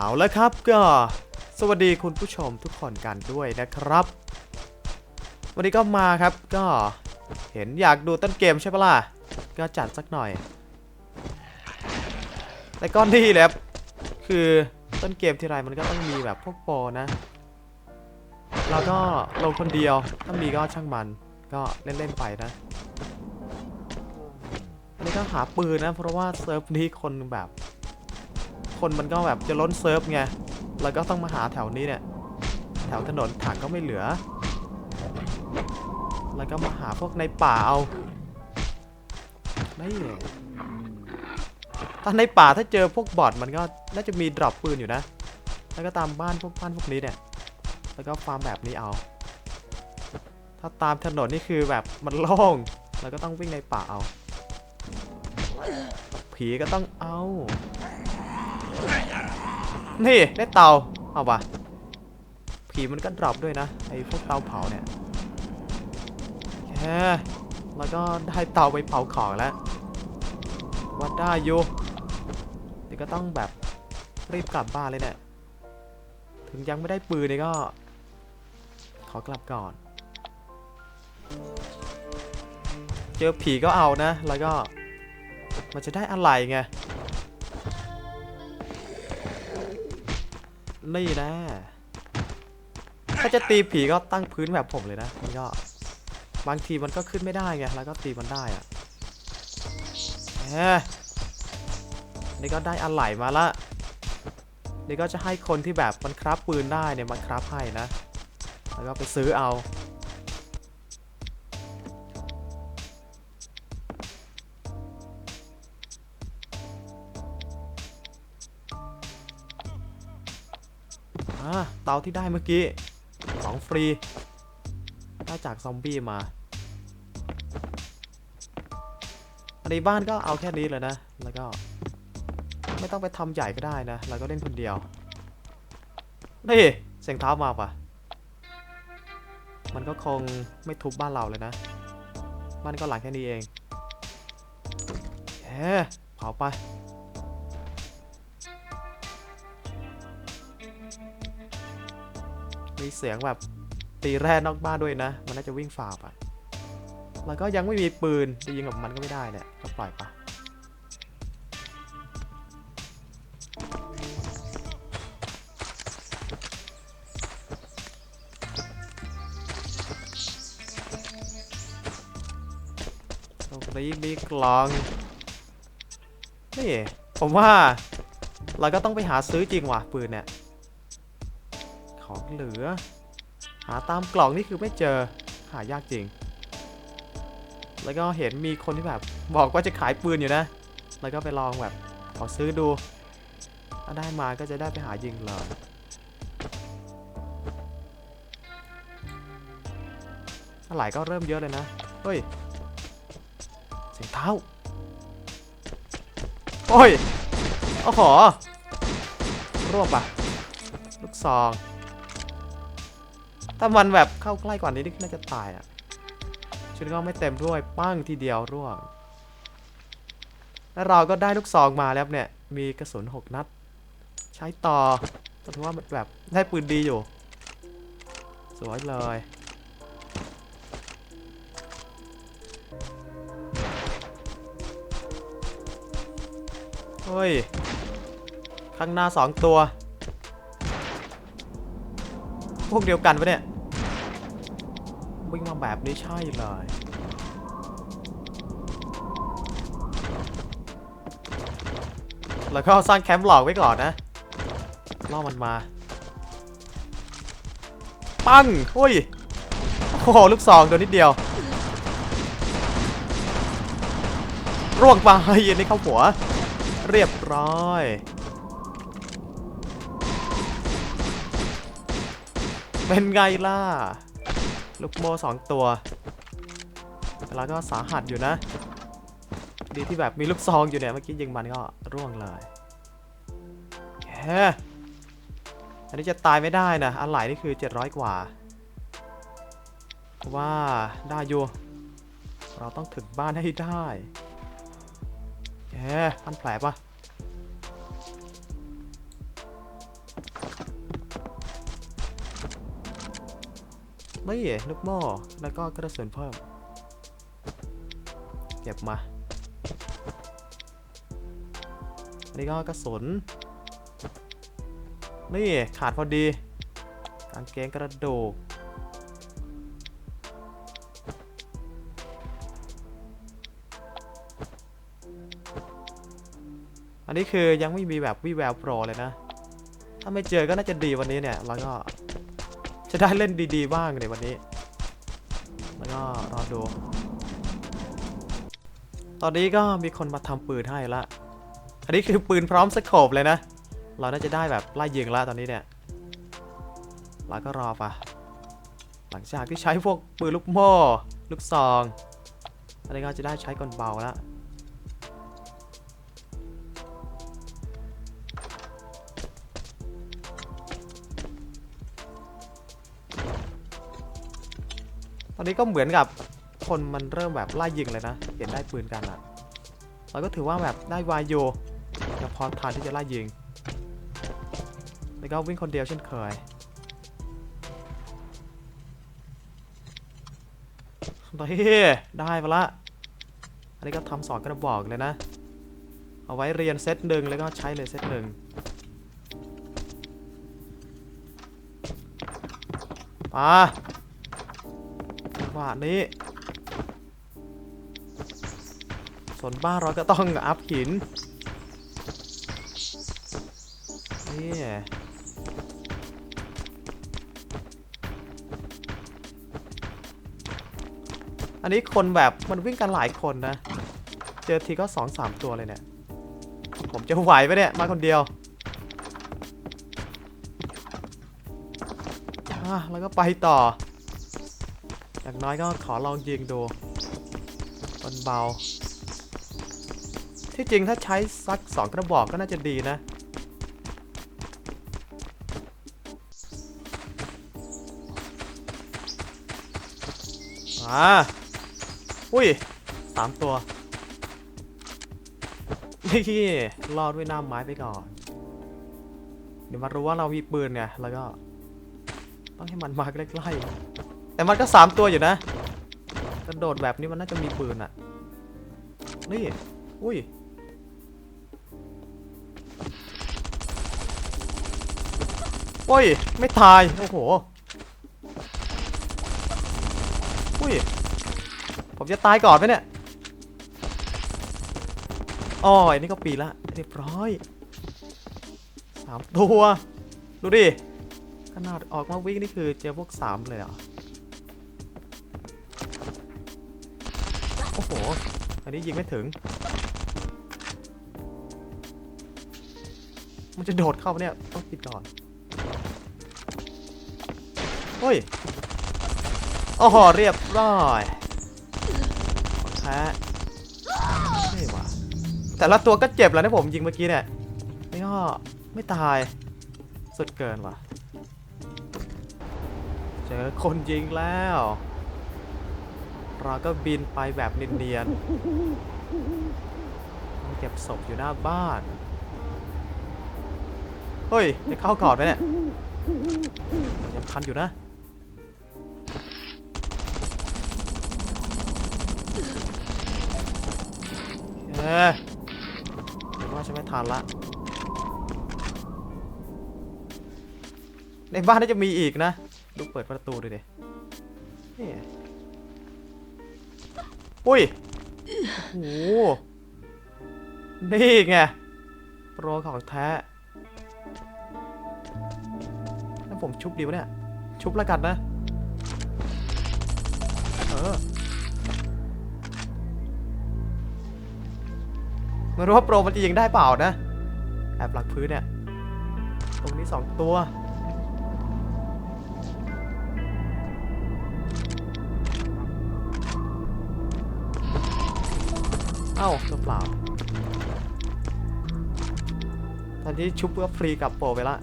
เอาละครับก็สวัสดีคุณผู้ชมทุกคนกันด้วยนะครับ วันนี้ก็มาครับก็เห็นอยากดูต้นเกมใช่ปะล่ะ ก็จัดสักหน่อย แต่ก้อนที่แหละคือต้นเกมทีไรมันก็ต้องมีแบบพวกโปนะ เราก็ลงคนเดียวถ้ามีก็ช่างมันก็เล่นๆไปนะอันนี้ก็หาปืนนะเพราะว่าเซิร์ฟนี้คนแบบ คนมันก็แบบจะล้นเซิร์ฟไงแล้วก็ต้องมาหาแถวนี้เนี่ย แถวถนนถังก็ไม่เหลือ แล้วก็มาหาพวกในป่าเอาไม่ถ้าในป่าถ้าเจอพวกบอทมันก็น่าจะมีดรอปปืนอยู่นะ แล้วก็ตามบ้านพวกบ้านพวกนี้เนี่ย แล้วก็ฟาร์มแบบนี้เอา ถ้าตามถนนนี่คือแบบมันโล่ง แล้วก็ต้องวิ่งในป่าเอา ผีก็ต้องเอา นี่ได้เตาเอาปะผีมันก็ดรอปด้วยนะไอ้พวกเตาเผาเนี่ยแค่แล้วก็ได้เตาไปเผาของแล้วว่าได้อยู่แต่ก็ต้องแบบรีบกลับบ้านเลยเนี่ยถึงยังไม่ได้ปืนเนี่ยก็ ขอกลับก่อน เจอผีก็เอานะ แล้วก็มันจะได้อะไรไง นี่นะ ถ้าจะตีผีก็ตั้งพื้นแบบผมเลยนะมันก็บางทีมันก็ขึ้นไม่ได้ไงแล้วก็ตีมันได้อะแหมนี่ก็ได้อะไหล่มาละนี่ก็จะให้คนที่แบบมันคราฟปืนได้เนี่ยมันคราฟให้นะ แล้วก็ไปซื้อเอา อ่าเตาที่ได้เมื่อกี้ของฟรีได้จากซอมบี้มาในบ้านก็เอาแค่นี้เลยนะ แล้วก็ ไม่ต้องไปทำใหญ่ก็ได้นะแล้วก็เล่นคนเดียว นี่เสียงเท้ามาปะมันก็คงไม่ทุบบ้านเราเลยนะบ้านก็หลังแค่นี้เองเฮ้เผาไป มีเสียงแบบตีแร่นอกบ้านด้วยนะ มันน่าจะวิ่งฝ่าไปแล้วก็ยังไม่มีปืนจะยิงกับมันก็ไม่ได้เนี่ยก็ปล่อยไปตรงนี้มีกลอง นี่ ผมว่า เราก็ต้องไปหาซื้อจริงว่ะปืนเนี่ย เหลือ หาตามกล่องนี่คือไม่เจอ หายากจริง แล้วก็เห็นมีคนที่แบบบอกว่าจะขายปืนอยู่นะ แล้วก็ไปลองแบบขอซื้อดู ถ้าได้มาก็จะได้ไปหายิงเลยอะไรก็เริ่มเยอะเลยนะ เฮ้ย เสียงเท้า โอ้ย โอ้โหรวบปะลูกซอง ถ้ามันแบบเข้าใกล้กว่านี้นี่น่าจะตายอะ ชุดก็ไม่เต็มด้วยปั้งทีเดียวร่วง แล้วเราก็ได้ลูกซองมาแล้วเนี่ย มีกระสุน6นัด ใช้ต่อถือว่ามันแบบได้ปืนดีอยู่ สวยเลย เฮ้ย ข้างหน้าสองตัว พวกเดียวกันปะเนี่ยวิ่งมาแบบนี้ใช่เลยแล้วก็สร้างแคมป์หลอกไว้ก่อนนะล่อมันมา ปังอุ้ยโอ้โหลูกซองโดนนิดเดียว ร่วงไปอันนี้เข้าหัว เรียบร้อย เป็นไงล่ะ ลูกโม่สองตัว แล้วก็สาหัสอยู่นะ ดีที่แบบมีลูกซองอยู่เนี่ย เมื่อกี้ยิงมันก็ร่วงเลยแฮอันนี้จะตายไม่ได้นะ อันไหลนี่คือ 700 กว่าเพราว่าได้อยู่ เราต้องถึงบ้านให้ได้แฮพันแผลปะ นี่ลูกโม่แล้วก็กระสุนเพิ่ม เก็บมาอันนี้ก็กระสุน นี่ขาดพอดีกางเกงกระดูกอันนี้คือยังไม่มีแบบวิแววโปรเลยนะ ถ้าไม่เจอก็น่าจะดีวันนี้เนี่ย แล้วก็ จะได้เล่นดีๆบ้างในวันนี้ แล้วก็รอดู ตอนนี้ก็มีคนมาทำปืนให้ละ อันนี้คือปืนพร้อมสโคปเลยนะ เราน่าจะได้แบบไล่ยิงละตอนนี้เนี่ย แล้วก็รอปะหลังจากที่ใช้พวกปืนลูกโม่ ลูกซอง อันนี้ก็จะได้ใช้กลเบาแล้ว นี้ก็เหมือนกับคนมันเริ่มแบบไล่ยิงเลยนะเห็นได้ปืนกันอะเราก็ถือว่าแบบได้วายโยยังพอทานที่จะไล่ยิง แล้วก็วิ่งคนเดียวเช่นเคยนี่ได้มาละ อันนี้ก็ทำสองกระบอกเลยนะ เอาไว้เรียนเซตหนึ่งแล้วก็ใช้เลยเซตหนึ่งมา ว่านี้ส่วนบ้านเราก็ต้องอัพหิน นี่อันนี้คนแบบมันวิ่งกันหลายคนนะ เจอทีก็สองสามตัวเลยเนี่ย ผมจะไหวไหมเนี่ย มาคนเดียวอะแล้วก็ไปต่อ อย่างน้อยก็ขอลองยิงดูมันเบา ที่จริงถ้าใช้สักสองกระบอกก็น่าจะดีนะ อ่า อุ้ยสามตัว นี่รอดด้วยหน้าไม้ไปก่อน เดี๋ยวมารู้ว่าเรามีปืนไงแล้วก็ ต้องให้มันมาใกล้ๆ แต่มันก็สามตัวอยู่นะกระโดดแบบนี้มันน่าจะมีปืนอะนี่ อุ้ย โอ้ย ไม่ตาย โอ้โห อุ้ย ผมจะตายก่อนไหมเนี่ยอ๋ออันนี้ก็ปีละ เรียบร้อยสามตัว ดูดิ ขนาดออกมาวิ่งนี่คือเจอพวกสามเลยเหรอ อ้โห อันนี้ยิงไม่ถึง มันจะโดดเข้าปเนี่ย ต้องปิดก่อนเฮ้ย โอ้โห เรียบร้อยแท้นี่หวะแต่ละตัวก็เจ็บแล้วนะผมยิงเมื่อกี้เนี่ยนี่ก็ไม่ตาย สุดเกินว่ะ เจอคนยิงแล้ว เราก็บินไปแบบเนียนๆเก็บศพอยู่หน้าบ้าน เฮ้ยจะเข้ากอนไหมเนี่ยยังคันอยู่นะเออเดี๋ยวว่าจะไม่ทันละ ในบ้านน่าจะมีอีกนะ ดูเปิดประตูดูดินี่ อุ้ยโอ้โหนี่ไงโปรของแท้แล้วผมชุบดีวะเนี่ย ชุบแล้วกันนะ เออไม่รู้ว่าโปรมันจะยิงได้เปล่านะ แอบหลักพื้นเนี่ย ตรงนี้สองตัว เอ้าตัวเปล่า ตอนนี้ชุบเพื่อฟรีกับโปรไปละ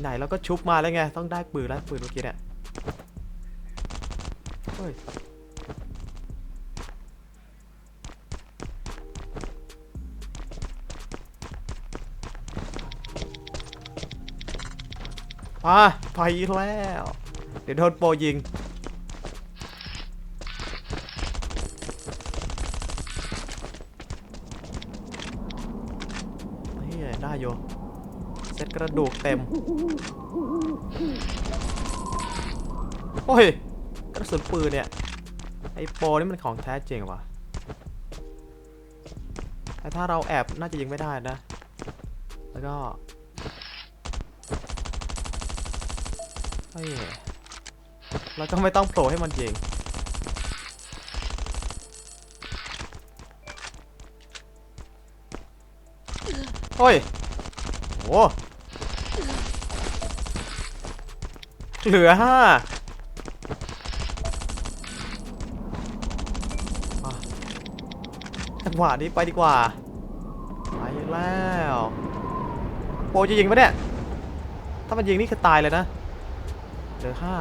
ไหนๆเราก็ชุบมาแล้วไง ต้องได้ปืนแล้วปืนเมื่อกี้เนี่ยเฮ้ยอะไปแล้ว เดี๋ยวโดนโปรยิง เฮ้ยได้โยเซ็ตกระดูกเต็ม โอ้ย กระสุนปืนเนี่ย ไอ้โปรนี่มันของแท้จริงวะแต่ถ้าเราแอบน่าจะยิงไม่ได้นะ แล้วก็เฮ้ยเราก็ไม่ต้องโผล่ให้มันยิงเฮ้ย โอ้เหลือห้าจังหวะนี้ไปดีกว่า ไปแล้ว โปรจะยิงปะเนี่ย ถ้ามันยิงนี่คือตายเลยนะ เหลือห้า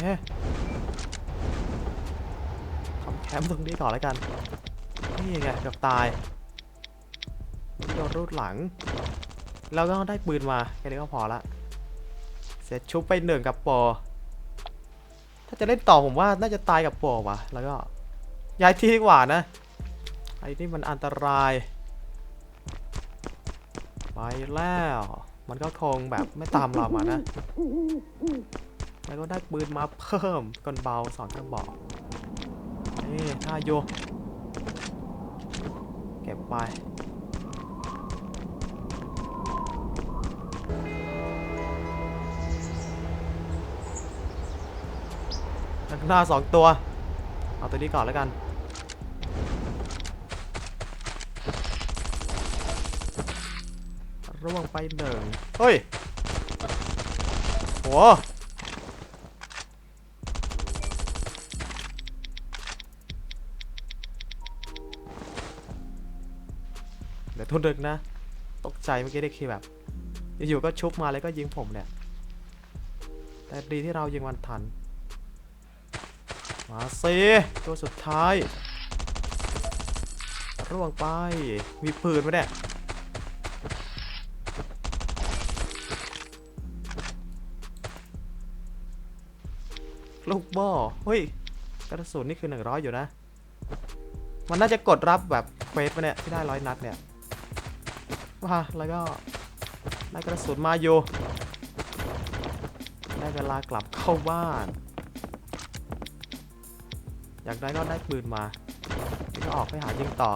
เฮ้ทำแคมป์ตรงนี้ก่อนแล้วกัน นี่ไงเกือบตายโดนรูดหลังแล้วก็ได้ปืนมาแค่นี้ก็พอละ เสร็จชุบไปหนึ่งกับปอ ถ้าจะเล่นต่อผมว่าน่าจะตายกับปอว่ะแล้วก็ย้ายที่ดีกว่านะ ไอ้นี่มันอันตราย ไปแล้ว มันก็คงแบบไม่ตามเรามานะ แล้วก็ได้ปืนมาเพิ่มกลเบาสองกระบอกนี่ท่าโย เก็บไปข้างหน้าสองตัว เอาตัวนี้ก่อนแล้วกัน ร่วงไปหนึ่งเฮ้ยโห เดี๋ยวทุนดึกนะ ตกใจเมื่อกี้ได้คีแบบอยู่ๆก็ชุบมาแล้วก็ยิงผมเนี่ย แต่ดีที่เรายิงมันทัน มาสิตัวสุดท้าย ร่วงไป มีปืนไหมเนี่ยลูกบ่อเฮ้ย กระสุนนี่คือ 100 อยู่นะ มันน่าจะกดรับแบบเควสปะเนี่ย ที่ได้ร้อยนัดเนี่ย ว่าแล้วก็ได้กระสุนมาอยู่ได้เวลากลับเข้าบ้าน อยากได้ก็ได้ปืนมาก็ออกไปหายิงต่อ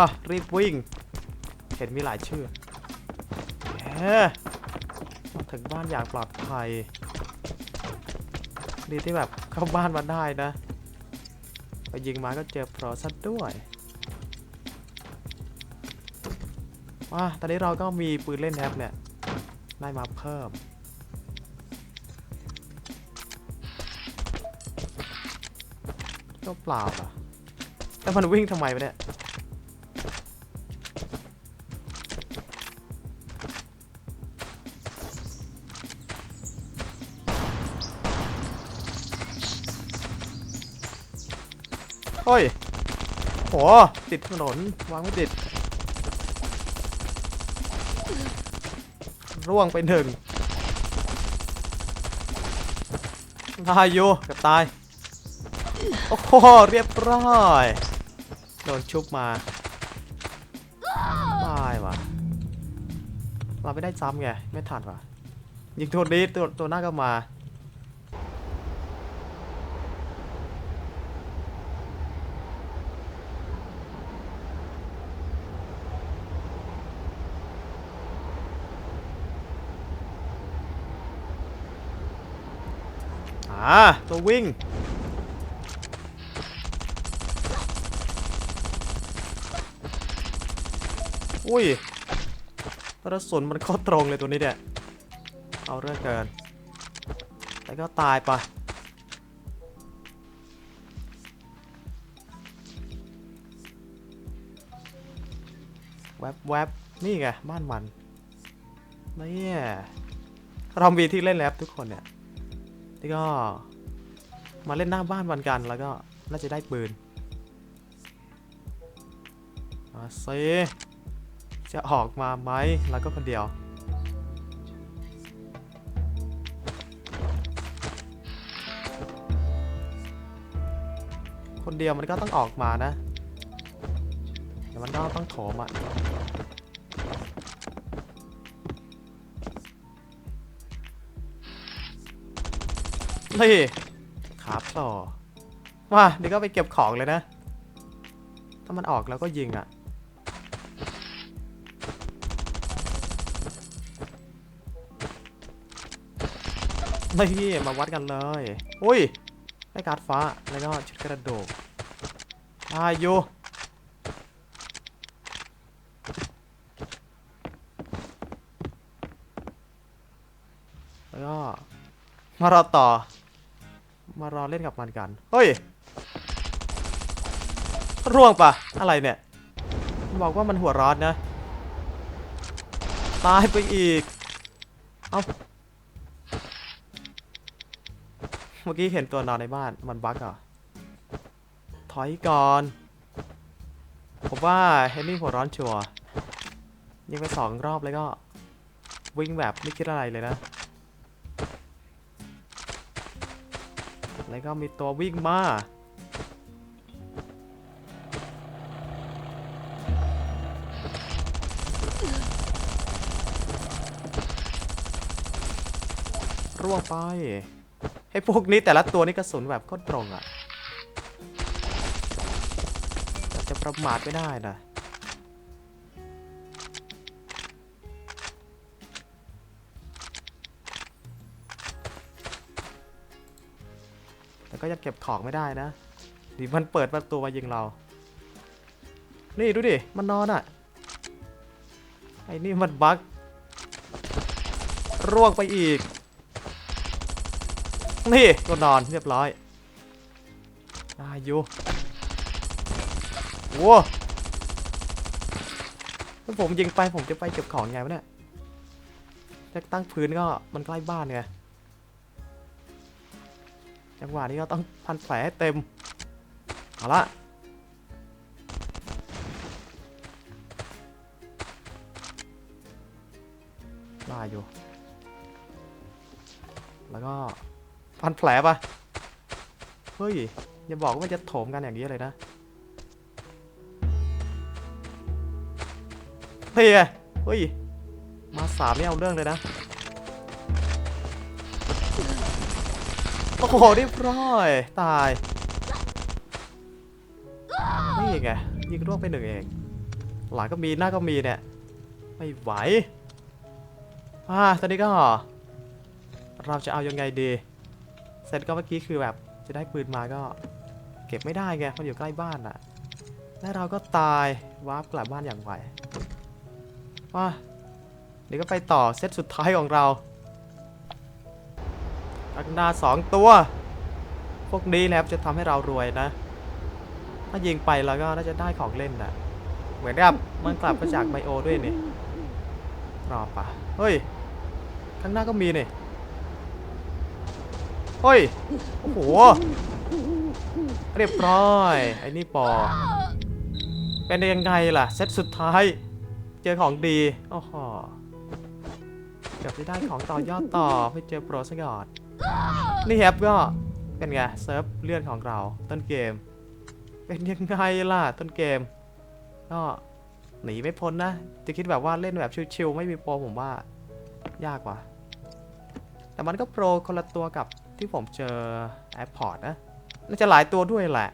ฮ่ารีบวิ่ง เห็นมีหลายชื่อแหมมาถึงบ้านอย่างปลอดภัยดีที่แบบเข้าบ้านมาได้นะ ไปยิงมาก็เจอโปรซะด้วยว้าตอนนี้เราก็มีปืนเล่นแท็บเนี่ย ได้มาเพิ่ม ก็เปล่าอะแต่มันวิ่งทำไมวะเนี่ย เฮ้ยโหติดถนนวางไม่ติด ร่วงไปหนึ่งตายอยู่กับตาย โอ้โห เรียบร้อย โดนชุบมาตายว่ะเราไม่ได้ซ้ำไง ไม่ทันว่ะ ยิงตัวนี้ตัวตัวหน้าก็มา มาตัววิ่ง อุ้ยกระสุนมันก็ตรงเลยตัวนี้เนี่ย เอาเรื่องเกิน แล้วก็ตายไป แวบแวบนี่ไง บ้านมันนี่เรามีที่เล่นแล้วทุกคนเนี่ย นี่ก็มาเล่นหน้าบ้านวันกันแล้วก็น่าจะได้ปืนมาเซจะออกมาไหมแล้วก็คนเดียว คนเดียวมันก็ต้องออกมานะแต่มันก็ต้องโถมอะ เฮ้ยครับต่อมาเดี๋ยวก็ไปเก็บของเลยนะ ถ้ามันออกแล้วก็ยิงอะนี่มาวัดกันเลย อุ้ยได้การ์ดฟ้า แล้วก็ชุดกระโดดอายุแล้วก็มารอต่อ มารอเล่นกับมันกัน เฮ้ย ร่วงปะอะไรเนี่ย บอกว่ามันหัวร้อนนะ ตายไปอีก เอ้า เมื่อกี้เห็นตัวนอนในบ้าน มันบั๊กเหรอถอยก่อน ผมว่าเฮนนี่หัวร้อนชัวร์ยิงไปสองรอบแล้วก็ วิ่งแบบไม่คิดอะไรเลยนะ แล้วก็มีตัววิ่งมา ร่วงไปให้พวกนี้แต่ละตัวนี่กระสุนแบบโคตรตรงอะ่ะ จะประมาทไม่ได้นะ ก็ยังเก็บของไม่ได้นะดิมันเปิดประตูมายิงเรา นี่ดูดิ มันนอนอะ่ะ ไอ้นี่มันบั๊กร่วงไปอีก นี่ก็นอนเรียบร้อยอายุโว้ถ้าผมยิงไปผมจะไปเก็บของไงวะเนี่ยจะตั้งพื้นก็มันใกล้บ้านไง จังหวะนี้ก็ต้องพันแผลให้เต็ม เอาละได้อยู่ แล้วก็พันแผลปะเฮ้ย อย่าบอกว่ามันจะโถมกันอย่างนี้เลยนะเฮ้ยเฮ้ย มาสามนี่เอาเรื่องเลยนะ โอ้โหเรียบร้อย ตาย นี่ไงยิงร่วงไปหนึ่งเอง หลังก็มีหน้าก็มีเนี่ย ไม่ไหวอ่าตอนนี้ก็ เราจะเอายังไงดี เสร็จก็เมื่อกี้คือแบบ จะได้ปืนมาก็ เก็บไม่ได้ไง มันอยู่ใกล้บ้านอะและเราก็ตายวาร์ปกลับบ้านอย่างไวว่าเดี๋ยวก็ไปต่อเซตสุดท้ายของเรา อักนาสองตัว พวกนี้และครับจะทำให้เรารวยนะ ถ้ายิงไปแล้วก็น่าจะได้ของเล่นนะเหมือนกับมันกลับมาจากไบโอด้วยนี่รอปะเฮ้ย ข้างหน้าก็มีนี่เฮ้ย โอ้โห เรียบร้อย ไอ้นี่ปอ เป็นยังไงล่ะ เซตสุดท้าย เจอของดีโอ้โหเกือบจะได้ของต่อยอดต่อไปเจอโปรซะก่อน นี่ครับก็เป็นไงเซิร์ฟเลื่อนของเราต้นเกม เป็นยังไงล่ะต้นเกม ก็หนีไม่พ้นนะ จะคิดแบบว่าเล่นแบบชิวๆไม่มีโปรผมว่ายากกว่า แต่มันก็โปรคนละตัวกับที่ผมเจอแอปพอร์ตนะน่าจะหลายตัวด้วยแหละ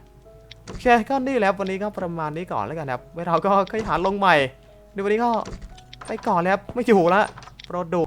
โอเคก็นี่แล้ววันนี้ก็ประมาณนี้ก่อนแล้วกันครับไว้เราก็ค่อยหาลงใหม่ในวันนี้ก็ไปก่อนแล้วไม่อยู่ละโปรดู